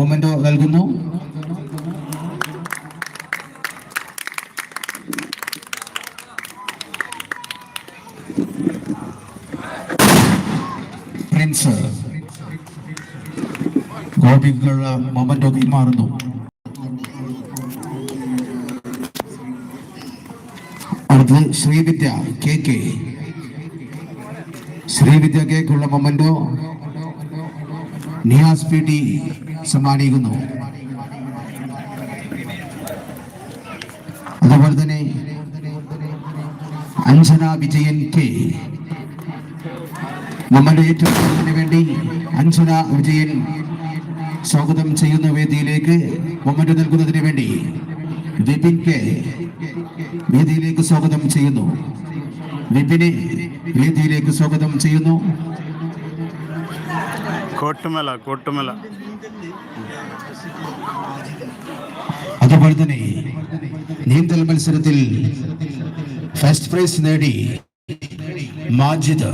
Memento നൽകുന്നു. Prince ഗോപിക്കുള്ള memento കൈമാറുന്നു. അടുത്തത് ശ്രീവിദ്യ കെ കെ. ശ്രീവിദ്യ കേക്കുള്ള മൊമെന്റോ. നിയാസ് പി ടി സമ്മാനിക്കുന്നു. അതുപോലെ തന്നെ അഞ്ജന വിജയൻ കെ നമ്മുടെ ഏറ്റവും വേണ്ടി അഞ്ജന വിജയൻ സ്വാഗതം ചെയ്യുന്ന വേദിയിലേക്ക് മൊമെന്റ് നൽകുന്നതിന് വേണ്ടി വിപിൻ കെ വേദിയിലേക്ക് സ്വാഗതം ചെയ്യുന്നു. വിപിനെ വേദിയിലേക്ക് സ്വാഗതം ചെയ്യുന്നു. കോട്ടുമല കോട്ടുമല അതുപോലെ തന്നെ നീന്തൽ മത്സരത്തിൽ ഫസ്റ്റ് പ്രൈസ് നേടി മാജിദ്